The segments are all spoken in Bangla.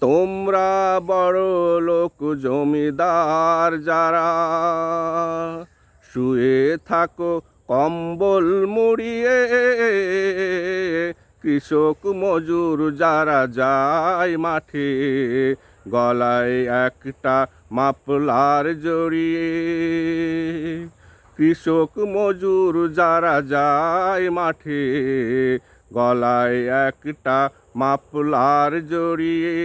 তোমরা বড় লোক, জমিদার যারা, শুয়ে থাকো কম্বল মুড়িয়ে। কৃষক, মজুর যারা যায় মাঠে, গলায় একটা মাপলার জড়িয়ে। কৃষক, মজুর যারা যায় মাঠে, গলায় একটা মাপলার জড়িয়ে।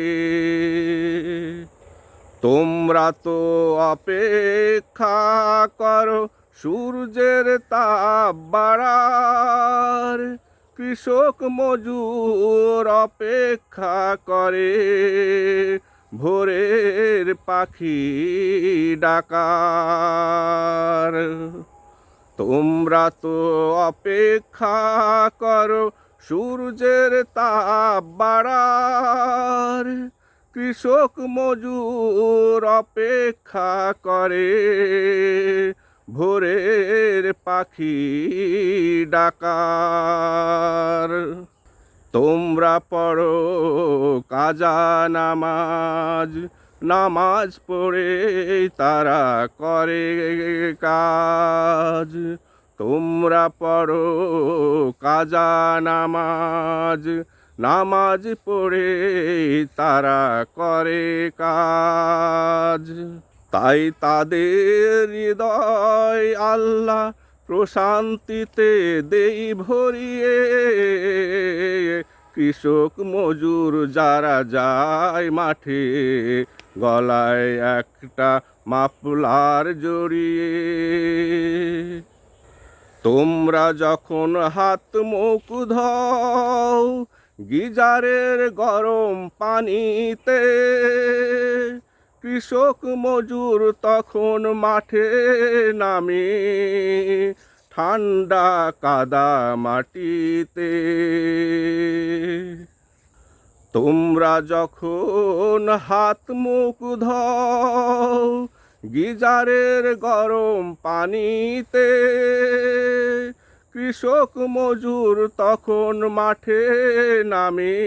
তোমরা তো অপেক্ষা করো সূর্যের তাপ বাড়ার। কৃষক মজুর অপেক্ষা করে ভোরের পাখি ডাকার। তোমরা তো অপেক্ষা করো সূর্যের তাপ বাড়ার কৃষক মজুর অপেক্ষা করে। ভোরের পাখি ডাকার। তোমরা পড়ো কাজা নামাজ নামাজ পড়ে তারা করে কাজ। তোমরা পড়ো কাজা নামাজ। নামাজ পড়ে তারা করে কাজ। তাই তাদের হৃদয় আল্লাহ প্রশান্তিতে দেই ভরিয়ে। কৃষক মজুর যারা যায় মাঠে, গলায় একটা মাপলার জড়িয়ে। তোমরা যখন হাত মুখ ধও, গিজারের গরম পানিতে, কৃষক মজুর তখন মাঠে নামে, ঠান্ডা কাদা মাটিতে। তোমরা যখন হাত মুখ ধও গিজারের গরম পানিতে। কৃষক মজুর তখন মাঠে নামে,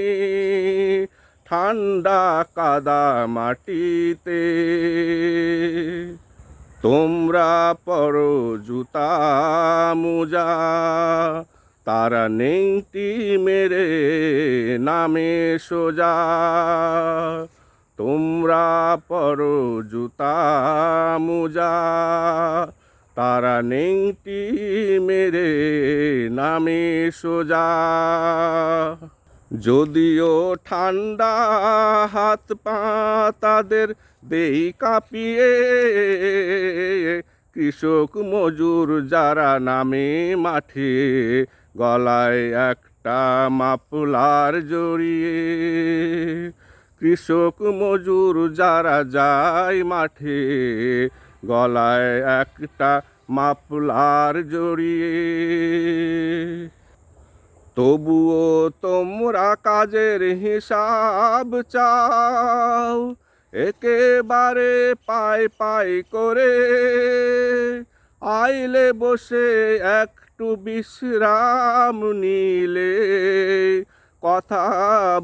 ঠান্ডা কাদা মাটিতে। তোমরা পরো জুতা মোজা, তারা নেংটি মেরে নামে সোজা। তোমরা পরো জুতা মোজা, তারা নেংটি মেরে নামে সোজা। যদিও ঠান্ডা হাত পা তাদের দেই কাঁপিয়ে, কৃষক মজুর যারা নামে মাঠে, গলায় একটা মাপলার জড়িয়ে। কৃষক মজুর যারা যায় মাঠে, গলায় একটা মাপলার জড়িয়ে। তবুও তোমরা কাজের হিসাব চাও, একেবারে পাই পাই করে। আইলে বসে একটু বিশ্রাম নিলে কথা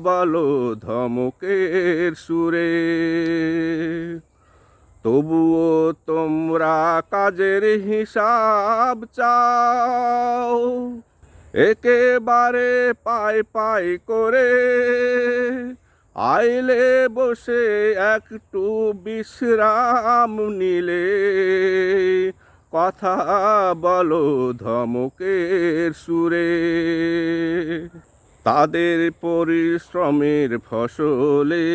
বলো ধমকের সুরে। তবুও তোমরা কাজের হিসাব চাও। একেবারে পাই পাই করে আইলে বসে একটু বিশ্রাম নিলে। কথা বলো ধমকের সুরে। তাদের পরিশ্রমের ফসলে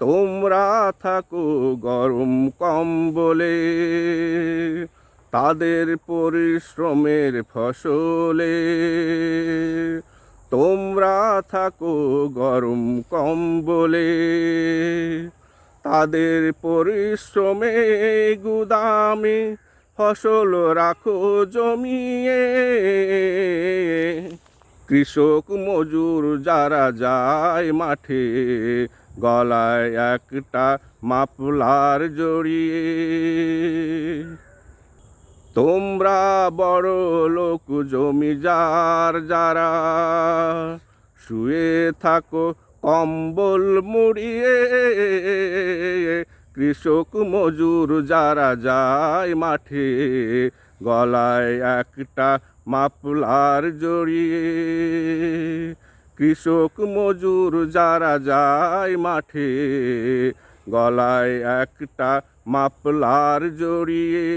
তোমরা থাকো গরম কম্বলে। তাদের পরিশ্রমের ফসলে তোমরা থাকো গরম কম্বলে। তাদের পরিশ্রমে গুদামে ফসল রাখো জমিয়ে। কৃষক মজুর যারা যায় মাঠে, গলায় একটা মাপলার জড়িয়ে। তোমরা বড় লোক, জমিদার যারা, শুয়ে থাকো কম্বল মুড়িয়ে। কৃষক মজুর যারা যায় মাঠে, গলায় একটা মাপলার জড়িয়ে। কৃষক মজুর যারা যায় মাঠে গলায় একটা মাপলার জড়িয়ে।